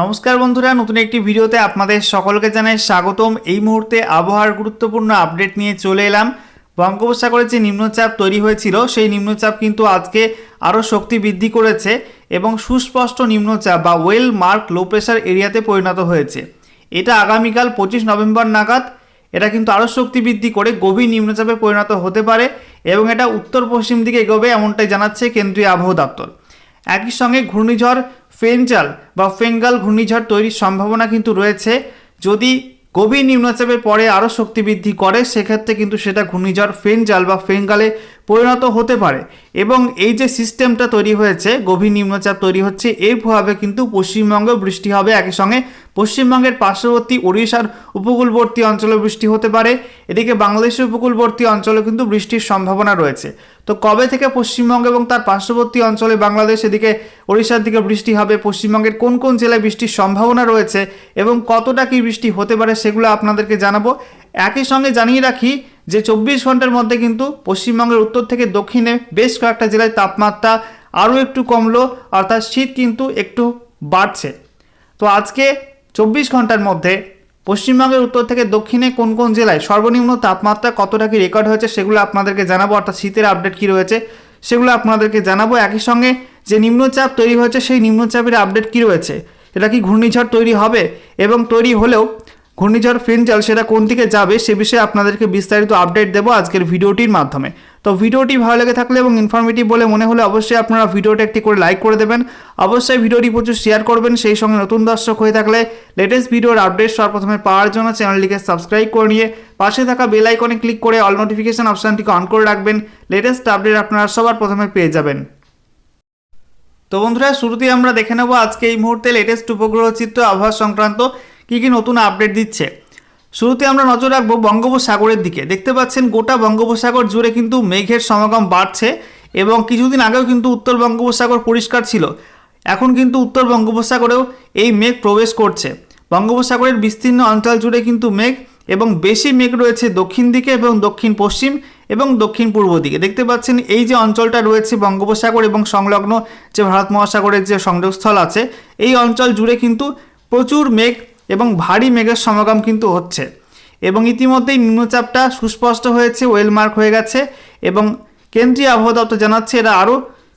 নমস্কার বন্ধুরা, নতুন একটি ভিডিওতে আপনাদের সকলকে জানাই স্বাগতম। এই মুহূর্তে আবহাওয়ার গুরুত্বপূর্ণ আপডেট নিয়ে চলে এলাম। বঙ্গোপসাগরে যে নিম্নচাপ তৈরি হয়েছিল, সেই নিম্নচাপ কিন্তু আজকে আরও শক্তি বৃদ্ধি করেছে এবং সুস্পষ্ট নিম্নচাপ বা ওয়েল মার্ক লো প্রেশার এরিয়াতে পরিণত হয়েছে। এটা আগামীকাল পঁচিশ নভেম্বর নাগাদ, এটা কিন্তু আরও শক্তি বৃদ্ধি করে গভীর নিম্নচাপে পরিণত হতে পারে এবং এটা উত্তর পশ্চিম দিকে এগোবে এমনটাই জানাচ্ছে কেন্দ্রীয় আবহাওয়া দপ্তর। একই সঙ্গে ঘূর্ণিঝড় ফেঞ্জাল বা ফেঙ্গাল ঘূর্ণিঝড় তৈরির সম্ভাবনা কিন্তু রয়েছে। যদি গভীর নিম্নচাপের পরে আরও শক্তি বৃদ্ধি করে, সেক্ষেত্রে কিন্তু সেটা ঘূর্ণিঝড়, ফেনজাল বা ফেঙ্গালে পরিণত হতে পারে। এবং এই যে সিস্টেমটা তৈরি হয়েছে, গভীর নিম্নচাপ তৈরি হচ্ছে এর প্রভাবে কিন্তু পশ্চিমবঙ্গে বৃষ্টি হবে। একই সঙ্গে পশ্চিমবঙ্গের পার্শ্ববর্তী ওড়িশার উপকূলবর্তী অঞ্চলে বৃষ্টি হতে পারে। এদিকে বাংলাদেশের উপকূলবর্তী অঞ্চলে কিন্তু বৃষ্টির সম্ভাবনা রয়েছে। তো কবে থেকে পশ্চিমবঙ্গ এবং তার পার্শ্ববর্তী অঞ্চলে বাংলাদেশ, এদিকে ওড়িশার দিকে বৃষ্টি হবে? পশ্চিমবঙ্গের কোন কোন জেলায় বৃষ্টির সম্ভাবনা রয়েছে? এবং কতটা কি বৃষ্টি হতে পারে সেগুলো আপনাদেরকে জানাব। একই সঙ্গে জানিয়ে রাখি যে চব্বিশ ঘণ্টার মধ্যে কিন্তু পশ্চিমবঙ্গের উত্তর থেকে দক্ষিণে বেশ কয়েকটা জেলায় তাপমাত্রা আরও একটু কমলো, অর্থাৎ শীত কিন্তু একটু বাড়ছে। তো আজকে চব্বিশ ঘণ্টার মধ্যে পশ্চিমবঙ্গের উত্তর থেকে দক্ষিণে কোন কোন জেলায় সর্বনিম্ন তাপমাত্রা কতটা কি রেকর্ড হয়েছে সেগুলো আপনাদেরকে জানাব, অর্থাৎ শীতের আপডেট কী রয়েছে সেগুলো আপনাদেরকে জানাব। একই সঙ্গে যে নিম্নচাপ তৈরি হয়েছে সেই নিম্নচাপের আপডেট কী রয়েছে, এটা কি ঘূর্ণিঝড় তৈরি হবে এবং তৈরি হলেও ঘূর্ণিঝড় ফিনজাল, সেটা কোন দিকে যাবে সে বিষয়ে আপনাদেরকে বিস্তারিত আপডেট দেবো আজকের ভিডিওটির মাধ্যমে। তো ভিডিওটি ভালো লেগে থাকলে এবং ইনফরমেটিভ বলে মনে হলে অবশ্যই আপনারা ভিডিওটা একটি করে লাইক করে দেবেন। অবশ্যই ভিডিওটি প্রচুর শেয়ার করবেন, সেই সঙ্গে নতুন দর্শক হয়ে থাকলে লেটেস্ট ভিডিওর আপডেট সবার প্রথমে পাওয়ার জন্য চ্যানেলটিকে সাবস্ক্রাইব করে নিয়ে পাশে থাকা বেল আইকনে ক্লিক করে অল নোটিফিকেশান অপশানটিকে অন করে রাখবেন লেটেস্ট আপডেট আপনারা সবার প্রথমে পেয়ে যাবেন। তো বন্ধুরা, শুরুতেই আমরা দেখে নেব আজকে এই মুহূর্তে লেটেস্ট উপগ্রহ চিত্র আবহাওয়া সংক্রান্ত কী কী নতুন আপডেট দিচ্ছে? শুরুতে আমরা নজর রাখব বঙ্গোপসাগরের দিকে। দেখতে পাচ্ছেন গোটা বঙ্গোপসাগর জুড়ে কিন্তু মেঘের সমাগম বাড়ছে এবং কিছুদিন আগেও কিন্তু উত্তর বঙ্গোপসাগর পরিষ্কার ছিল। এখন কিন্তু উত্তর বঙ্গোপসাগরেও এই মেঘ প্রবেশ করছে। বঙ্গোপসাগরের বিস্তীর্ণ অঞ্চল জুড়ে কিন্তু মেঘ এবং বেশি মেঘ রয়েছে দক্ষিণ দিকে এবং দক্ষিণ পশ্চিম এবং দক্ষিণ পূর্ব দিকে। দেখতে পাচ্ছেন এই যে অঞ্চলটা রয়েছে বঙ্গোপসাগর এবং সংলগ্ন যে ভারত মহাসাগরের যে সংযোগস্থল আছে, এই অঞ্চল জুড়ে কিন্তু প্রচুর মেঘ এবং ভারী মেঘের সমাগম কিন্তু হচ্ছে। এবং ইতিমধ্যেই নিম্নচাপটা সুস্পষ্ট হয়েছে ওয়েলমার্ক হয়ে গেছে এবং কেন্দ্রীয় আবহাওয়া দপ্তর জানাচ্ছে এরা আরও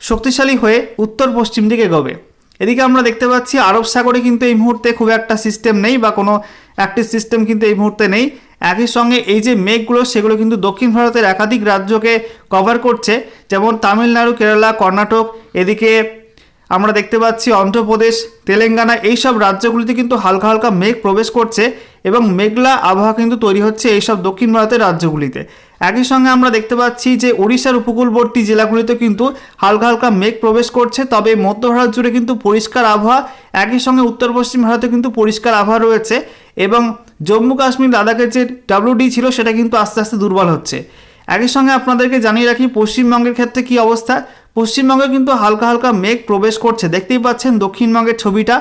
শক্তিশালী হয়ে উত্তর পশ্চিম দিকে গবে এদিকে আমরা দেখতে পাচ্ছি আরব সাগরে কিন্তু এই মুহূর্তে খুব একটা সিস্টেম নেই বা কোনো অ্যাক্টিভ সিস্টেম কিন্তু এই মুহূর্তে নেই। একই সঙ্গে এই যে মেঘগুলো, সেগুলো কিন্তু দক্ষিণ ভারতের একাধিক রাজ্যকে কভার করছে। যেমন তামিলনাড়ু, কেরালা, কর্ণাটক, এদিকে আমরা দেখতে পাচ্ছি অন্ধ্রপ্রদেশ, তেলেঙ্গানা এইসব রাজ্যগুলিতে কিন্তু হালকা হালকা মেঘ প্রবেশ করছে এবং মেঘলা আবহাওয়া কিন্তু তৈরি হচ্ছে এইসব দক্ষিণ ভারতের রাজ্যগুলিতে। একই সঙ্গে আমরা দেখতে পাচ্ছি যে উড়িষ্যার উপকূলবর্তী জেলাগুলিতে কিন্তু হালকা হালকা মেঘ প্রবেশ করছে, তবে মধ্য ভারত জুড়ে কিন্তু পরিষ্কার আবহাওয়া, একই সঙ্গে উত্তর পশ্চিম ভারতে কিন্তু পরিষ্কার আবহাওয়া রয়েছে এবং জম্মু কাশ্মীর, লাদাখের যে ডাব্লিউডি ছিল সেটা কিন্তু আস্তে আস্তে দুর্বল হচ্ছে। একই সঙ্গে আপনাদেরকে জানিয়ে রাখি, পশ্চিমবঙ্গের ক্ষেত্রে কি অবস্থা? পশ্চিমবঙ্গে কিন্তু হালকা হালকা মেঘ প্রবেশ করছে। দেখতেই পাচ্ছেন দক্ষিণবঙ্গের ছবিটা।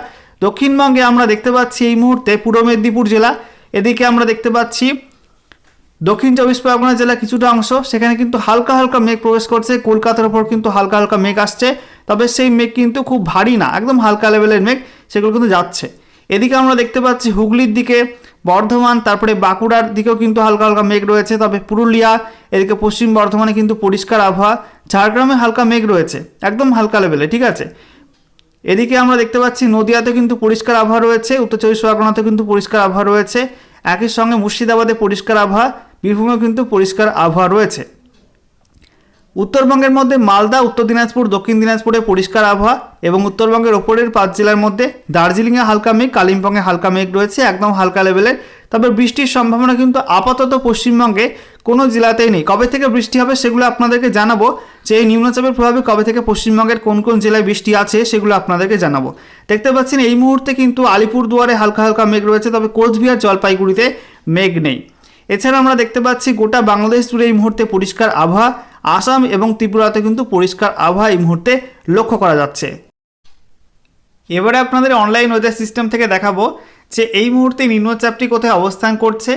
দক্ষিণবঙ্গে আমরা দেখতে পাচ্ছি এই মুহূর্তে পূর্ব মেদিনীপুর জেলা, এদিকে আমরা দেখতে পাচ্ছি দক্ষিণ চব্বিশ পরগনা জেলা কিছুটা অংশ। সেখানে কিন্তু হালকা হালকা মেঘ প্রবেশ করছে। কলকাতার ওপর কিন্তু হালকা হালকা মেঘ আসছে। তবে সেই মেঘ কিন্তু খুব ভারী না, একদম হালকা লেভেলের মেঘ সেগুলো কিন্তু যাচ্ছে। এদিকে আমরা দেখতে পাচ্ছি হুগলির দিকে বর্ধমান, তারপরে বাঁকুড়ার দিকেও কিন্তু হালকা হালকা মেঘ রয়েছে, তবে পুরুলিয়া, এদিকে পশ্চিম বর্ধমানে কিন্তু পরিষ্কার আবহাওয়া, ঝাড়গ্রামে হালকা মেঘ রয়েছে, একদম হালকা লেভেলে ঠিক আছে? এদিকে আমরা দেখতে পাচ্ছি নদিয়াতে কিন্তু পরিষ্কার আবহাওয়া রয়েছে, উত্তর চব্বিশ পরগনাতেও কিন্তু পরিষ্কার আবহাওয়া রয়েছে, একই সঙ্গে মুর্শিদাবাদে পরিষ্কার আবহাওয়া, বীরভূমেও কিন্তু পরিষ্কার আবহাওয়া রয়েছে। উত্তরবঙ্গের মধ্যে মালদা, উত্তর দিনাজপুর, দক্ষিণ দিনাজপুরে পরিষ্কার আবহাওয়া এবং উত্তরবঙ্গের ওপরের পাঁচ জেলার মধ্যে দার্জিলিংয়ে হালকা মেঘ, কালিম্পংয়ে হালকা মেঘ রয়েছে, একদম হালকা লেভেলের তবে বৃষ্টির সম্ভাবনা কিন্তু আপাতত পশ্চিমবঙ্গে কোনো জেলাতেই নেই। কবে থেকে বৃষ্টি হবে সেগুলো আপনাদেরকে জানাব। যে এই নিম্নচাপের প্রভাবে কবে থেকে পশ্চিমবঙ্গের কোন কোন জেলায় বৃষ্টি আছে সেগুলো আপনাদেরকে জানাব। দেখতে পাচ্ছেন এই মুহূর্তে কিন্তু আলিপুরদুয়ারে হালকা হালকা মেঘ রয়েছে, তবে কোচবিহার জলপাইগুড়িতে মেঘ নেই। এছাড়া আমরা দেখতে পাচ্ছি গোটা বাংলাদেশ জুড়ে এই মুহূর্তে পরিষ্কার আবহাওয়া। আসাম এবং ত্রিপুরাতে কিন্তু পরিষ্কার আবহাওয়া এই মুহূর্তে লক্ষ্য করা যাচ্ছে। এবারে আপনাদের অনলাইন ওয়েদার সিস্টেম থেকে দেখাবো যে এই মুহূর্তে নিম্নচাপটি কোথায় অবস্থান করছে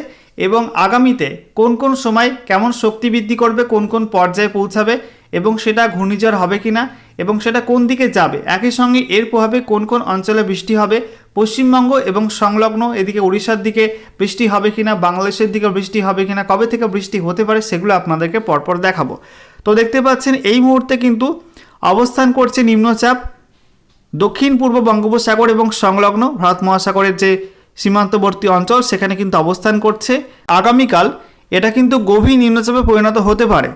এবং আগামীতে কোন কোন সময় কেমন শক্তি বৃদ্ধি করবে, কোন কোন পর্যায়ে পৌঁছাবে এবং সেটা ঘূর্ণিঝড় হবে কি না এবং সেটা কোন দিকে যাবে, একই সঙ্গে এর প্রভাবে কোন কোন অঞ্চলে বৃষ্টি হবে পশ্চিমবঙ্গ এবং সংলগ্ন এদিকে উড়িষ্যার দিকে বৃষ্টি হবে কিনা, বাংলাদেশের দিকে বৃষ্টি হবে কিনা, কবে থেকে বৃষ্টি হতে পারে সেগুলো আপনাদেরকে পরপর দেখাবো। তো দেখতে পাচ্ছেন এই মুহূর্তে কিন্তু অবস্থান করছে নিম্নচাপ, দক্ষিণ পূর্ব বঙ্গোপসাগর এবং সংলগ্ন ভারত মহাসাগরের যে সীমান্তবর্তী অঞ্চল সেখানে কিন্তু অবস্থান করছে। আগামীকাল এটা কিন্তু গভীর নিম্নচাপে পরিণত হতে পারে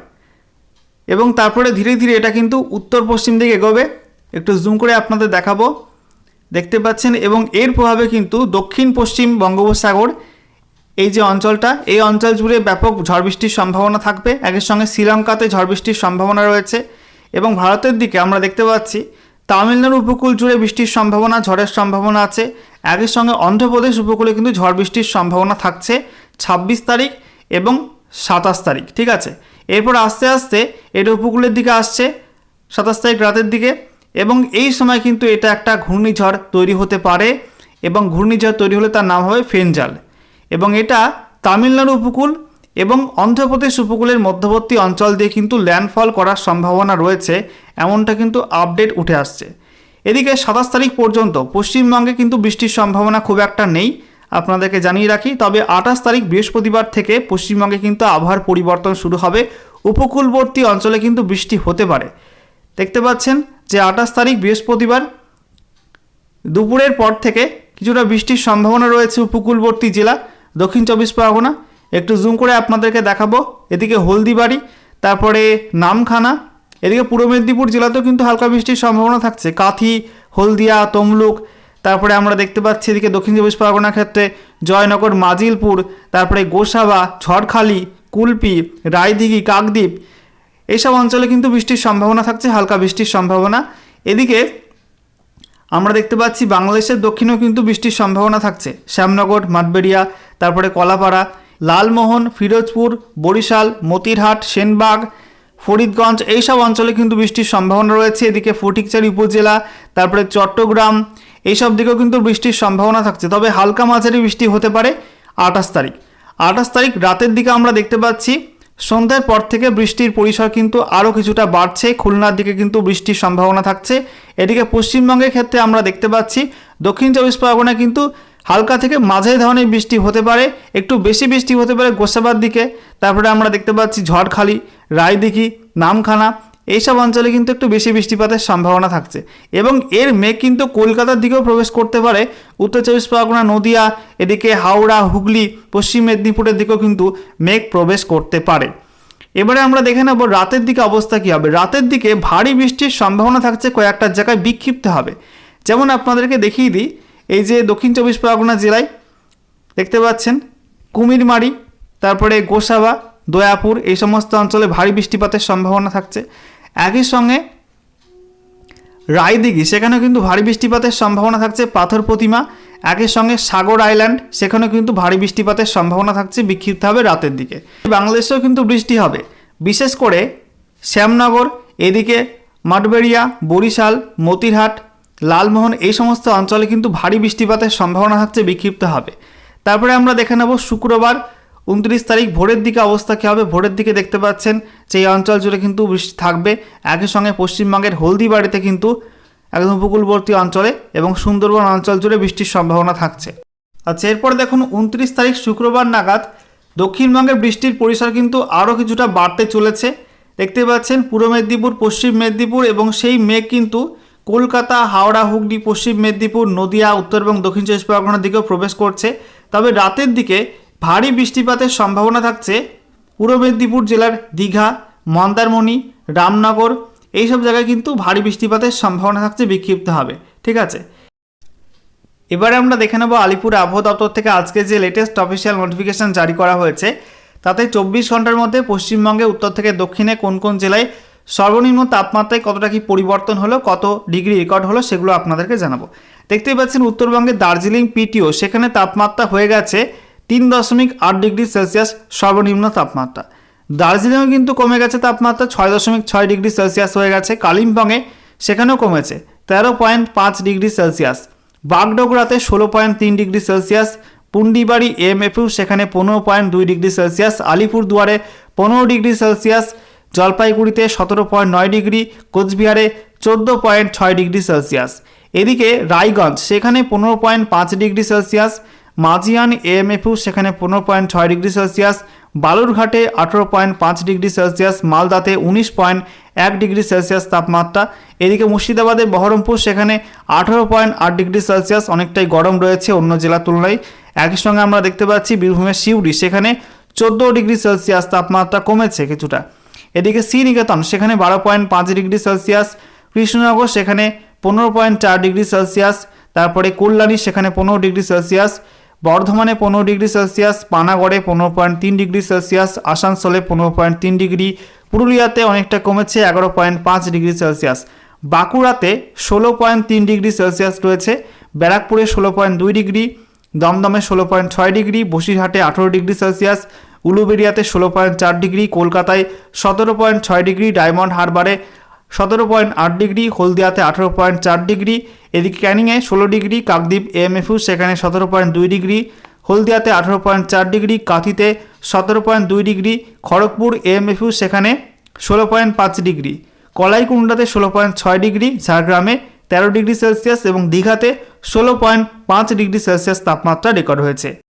এবং তারপরে ধীরে ধীরে এটা কিন্তু উত্তর পশ্চিম দিকে এগোবে। একটু জুম করে আপনাদের দেখাবো। দেখতে পাচ্ছেন এবং এর প্রভাবে কিন্তু দক্ষিণ পশ্চিম বঙ্গোপসাগর, এই যে অঞ্চলটা, এই অঞ্চল জুড়ে ব্যাপক ঝড় বৃষ্টির সম্ভাবনা থাকবে। একের সঙ্গে শ্রীলঙ্কাতে ঝড় বৃষ্টির সম্ভাবনা রয়েছে এবং ভারতের দিকে আমরা দেখতে পাচ্ছি, তামিলনাড়ু উপকূল জুড়ে বৃষ্টির সম্ভাবনা, ঝড়ের সম্ভাবনা আছে। একই সঙ্গে অন্ধ্রপ্রদেশ উপকূলে কিন্তু ঝড় বৃষ্টির সম্ভাবনা থাকছে ছাব্বিশ তারিখ এবং সাতাশ তারিখ, ঠিক আছে? এরপর আস্তে আস্তে এটা উপকূলের দিকে আসছে, সাতাশ তারিখ রাতের দিকে। এবং এই সময় কিন্তু এটা একটা ঘূর্ণিঝড় তৈরি হতে পারে এবং ঘূর্ণিঝড় তৈরি হলে তার নাম হবে ফেনজাল। এবং এটা তামিলনাড়ু উপকূল এবং অন্ধ্রপ্রদেশ উপকূলের মধ্যবর্তী অঞ্চল দিয়ে কিন্তু ল্যান্ডফল করার সম্ভাবনা রয়েছে, এমনটা কিন্তু আপডেট উঠে আসছে। এদিকে সাতাশ তারিখ পর্যন্ত পশ্চিমবঙ্গে কিন্তু বৃষ্টির সম্ভাবনা খুব একটা নেই, আপনাদেরকে জানিয়ে রাখি। তবে আঠাশ তারিখ বৃহস্পতিবার থেকে পশ্চিমবঙ্গে কিন্তু আবহাওয়ার পরিবর্তন শুরু হবে। উপকূলবর্তী অঞ্চলে কিন্তু বৃষ্টি হতে পারে। দেখতে পাচ্ছেন যে আঠাশ তারিখ বৃহস্পতিবার দুপুরের পর থেকে কিছুটা বৃষ্টির সম্ভাবনা রয়েছে উপকূলবর্তী জেলা, দক্ষিণ চব্বিশ পরগনা। একটু জুম করে আপনাদেরকে দেখাবো। এদিকে হলদিবাড়ি, তারপরে নামখানা, এদিকে পূর্ব মেদিনীপুর জেলাতেও কিন্তু হালকা বৃষ্টির সম্ভাবনা থাকছে। কাথি, হলদিয়া, তমলুক, তারপরে আমরা দেখতে পাচ্ছি এদিকে দক্ষিণ চব্বিশ পরগনার ক্ষেত্রে জয়নগর, মাজিলপুর, তারপরে গোসাবা, ঝড়খালি, কুলপি, রায়দিঘি, কাকদ্বীপ এইসব অঞ্চলে কিন্তু বৃষ্টির সম্ভাবনা থাকছে, হালকা বৃষ্টির সম্ভাবনা। এদিকে আমরা দেখতে পাচ্ছি বাংলাদেশের দক্ষিণেও কিন্তু বৃষ্টির সম্ভাবনা থাকছে। শ্যামনগর, মাঠবেড়িয়া, তারপরে কলাপাড়া, লালমোহন, ফিরোজপুর, বরিশাল, মতিরহাট, সেনবাগ, ফরিদগঞ্জ এইসব অঞ্চলে কিন্তু বৃষ্টির সম্ভাবনা রয়েছে। এদিকে ফটিকচারি উপজেলা, তারপরে চট্টগ্রাম, এইসব দিকেও কিন্তু বৃষ্টির সম্ভাবনা থাকছে। তবে হালকা মাঝারি বৃষ্টি হতে পারে আঠাশ তারিখ। আঠাশ তারিখ রাতের দিকে আমরা দেখতে পাচ্ছি সন্ধ্যার পর থেকে বৃষ্টির পরিসর কিন্তু আরও কিছুটা বাড়ছে। খুলনার দিকে কিন্তু বৃষ্টির সম্ভাবনা থাকছে। এদিকে পশ্চিমবঙ্গের ক্ষেত্রে আমরা দেখতে পাচ্ছি, দক্ষিণ চব্বিশ পরগনায় কিন্তু হালকা থেকে মাঝারি ধরনের বৃষ্টি হতে পারে, একটু বেশি বৃষ্টি হতে পারে গোসাবার দিকে। তারপরে আমরা দেখতে পাচ্ছি ঝড়খালি, রায়দিঘি, নামখানা এইসব অঞ্চলে কিন্তু একটু বেশি বৃষ্টিপাতের সম্ভাবনা থাকছে। এবং এর মেঘ কিন্তু কলকাতার দিকেও প্রবেশ করতে পারে। উত্তর চব্বিশ পরগনা, নদিয়া, এদিকে হাওড়া, হুগলি, পশ্চিম মেদিনীপুরের দিকেও কিন্তু মেঘ প্রবেশ করতে পারে। এবারে আমরা দেখে নেব রাতের দিকে অবস্থা কী হবে। রাতের দিকে ভারী বৃষ্টির সম্ভাবনা থাকছে কয়েকটা জায়গায় বিক্ষিপ্ত হবে। যেমন আপনাদেরকে দেখিয়ে দিই, এই যে দক্ষিণ চব্বিশ পরগনা জেলায় দেখতে পাচ্ছেন, কুমিরমারি, তারপরে গোসাবা, দয়াপুর, এই সমস্ত অঞ্চলে ভারী বৃষ্টিপাতের সম্ভাবনা থাকছে। একই সঙ্গে রায়দিঘি, সেখানেও কিন্তু ভারী বৃষ্টিপাতের সম্ভাবনা থাকছে। পাথর প্রতিমা, একই সঙ্গে সাগর আইল্যান্ড, সেখানেও কিন্তু ভারী বৃষ্টিপাতের সম্ভাবনা থাকছে বিক্ষিপ্ত হবে রাতের দিকে। বাংলাদেশেও কিন্তু বৃষ্টি হবে। বিশেষ করে শ্যামনগর, এদিকে মাঠবেড়িয়া, বরিশাল, মতিরহাট, লালমোহন এই সমস্ত অঞ্চলে কিন্তু ভারী বৃষ্টিপাতের সম্ভাবনা থাকছে বিক্ষিপ্ত হবে তারপরে আমরা দেখে নেব শুক্রবার উনত্রিশ তারিখ ভোরের দিকে অবস্থা কী হবে? ভোরের দিকে দেখতে পাচ্ছেন যে এই অঞ্চল জুড়ে কিন্তু বৃষ্টি থাকবে। একই সঙ্গে পশ্চিমবঙ্গের হলদিবাড়িতে কিন্তু একদম উপকূলবর্তী অঞ্চলে এবং সুন্দরবন অঞ্চল জুড়ে বৃষ্টির সম্ভাবনা থাকছে। আচ্ছা এরপর দেখুন উনত্রিশ তারিখ শুক্রবার নাগাদ দক্ষিণবঙ্গের বৃষ্টির পরিসর কিন্তু আরও কিছুটা বাড়তে চলেছে। দেখতে পাচ্ছেন পূর্ব মেদিনীপুর, পশ্চিম মেদিনীপুর এবং সেই মেঘ কিন্তু কলকাতা, হাওড়া, হুগলি, পশ্চিম মেদিনীপুর, নদিয়া, উত্তর এবং দক্ষিণ চব্বিশ পরগনার দিকেও প্রবেশ করছে। তবে রাতের দিকে ভারী বৃষ্টিপাতের সম্ভাবনা থাকছে পূর্ব মেদিনীপুর জেলার দীঘা, মন্দারমণি, রামনগর, এইসব জায়গায় কিন্তু ভারী বৃষ্টিপাতের সম্ভাবনা থাকছে বিক্ষিপ্ত হবে ঠিক আছে? এবারে আমরা দেখে নেব আলিপুর আবহাওয়া দপ্তর থেকে আজকে যে লেটেস্ট অফিসিয়াল নোটিফিকেশন জারি করা হয়েছে, তাতে চব্বিশ ঘণ্টার মধ্যে পশ্চিমবঙ্গে, উত্তর থেকে দক্ষিণে কোন কোন জেলায় সর্বনিম্ন তাপমাত্রায় কতটা কি পরিবর্তন হলো, কত ডিগ্রি রেকর্ড হলো, সেগুলো আপনাদেরকে জানাব। দেখতেই পাচ্ছেন উত্তরবঙ্গে দার্জিলিং, পিটিও, সেখানে তাপমাত্রা হয়ে গেছে তিন দশমিক আট ডিগ্রি সেলসিয়াস সর্বনিম্ন তাপমাত্রা। দার্জিলিংও কিন্তু কমে গেছে তাপমাত্রা, ছয় দশমিক ছয় ডিগ্রি সেলসিয়াস হয়ে গেছে। কালিম্পংয়ে সেখানেও কমেছে, তেরো পয়েন্ট পাঁচ ডিগ্রি সেলসিয়াস। বাগডোগরাতে ষোলো পয়েন্ট তিন ডিগ্রি সেলসিয়াস। পুন্ডিবাড়ি এম এফইউ সেখানে পনেরো পয়েন্ট দুই ডিগ্রি সেলসিয়াস। আলিপুর দুয়ারে পনেরো ডিগ্রি সেলসিয়াস। জলপাইগুড়িতে সতেরো পয়েন্ট নয় ডিগ্রি। কোচবিহারে চোদ্দ পয়েন্ট ছয় ডিগ্রি সেলসিয়াস। এদিকে রায়গঞ্জ, সেখানে পনেরো পয়েন্ট পাঁচ ডিগ্রি সেলসিয়াস। মাজিয়ান এএমএফউ সেখানে পনেরো পয়েন্ট ছয় ডিগ্রি সেলসিয়াস, বালুরঘাটে আঠেরো পয়েন্ট পাঁচ ডিগ্রি সেলসিয়াস, মালদাতে উনিশ পয়েন্ট এক ডিগ্রি সেলসিয়াস তাপমাত্রা। এদিকে মুর্শিদাবাদে বহরমপুর সেখানে আঠেরো পয়েন্ট আট ডিগ্রি সেলসিয়াস, অনেকটাই গরম রয়েছে অন্য জেলার তুলনায়। একই সঙ্গে আমরা দেখতে পাচ্ছি বীরভূমের শিউড়ি সেখানে চোদ্দ ডিগ্রি সেলসিয়াস তাপমাত্রা কমেছে কিছুটা। এদিকে শ্রীনিকেতন, সেখানে বারো পয়েন্ট পাঁচ ডিগ্রি সেলসিয়াস। কৃষ্ণনগর, সেখানে পনেরো পয়েন্ট চার ডিগ্রি সেলসিয়াস। তারপরে কল্যাণী, সেখানে পনেরো ডিগ্রি সেলসিয়াস। বর্ধমানে পনেরো ডিগ্রি সেলসিয়াস, পানাগড়ে পনেরো পয়েন্ট তিন ডিগ্রি সেলসিয়াস, আসানসোলে পনেরো পয়েন্ট তিন ডিগ্রি, পুরুলিয়াতে অনেকটা কমেছে এগারো পয়েন্ট পাঁচ ডিগ্রি সেলসিয়াস। বাঁকুড়াতে ষোলো পয়েন্ট তিন ডিগ্রি সেলসিয়াস রয়েছে, ব্যারাকপুরে ষোলো পয়েন্ট দুই ডিগ্রি, দমদমে ষোলো পয়েন্ট ছয় ডিগ্রি, বসিরহাটে আঠেরো ডিগ্রি সেলসিয়াস উলুবেরিয়াতে ষোলো পয়েন্ট চার ডিগ্রি, কলকাতায় সতেরো পয়েন্ট ছয় ডিগ্রি, ডায়মন্ড হারবারে সতেরো পয়েন্ট আট ডিগ্রি, হলদিয়াতে আঠেরো পয়েন্ট চার ডিগ্রি, এদিকে ক্যানিংয়ে ষোলো ডিগ্রি, কাকদ্বীপ এএমএফউ সেখানে সতেরো পয়েন্ট দুই ডিগ্রি, হলদিয়াতে আঠেরো পয়েন্ট চার ডিগ্রি, কাঁথিতে সতেরো পয়েন্ট দুই ডিগ্রি, খড়গপুর এএমএফউ সেখানে ষোলো পয়েন্ট পাঁচ ডিগ্রি কলাইকুণ্ডাতে ষোলো পয়েন্ট ছয় ডিগ্রি, ঝাড়গ্রামে তেরো ডিগ্রি সেলসিয়াস এবং দীঘাতে ষোলো পয়েন্ট পাঁচ ডিগ্রি সেলসিয়াস তাপমাত্রা রেকর্ড হয়েছে।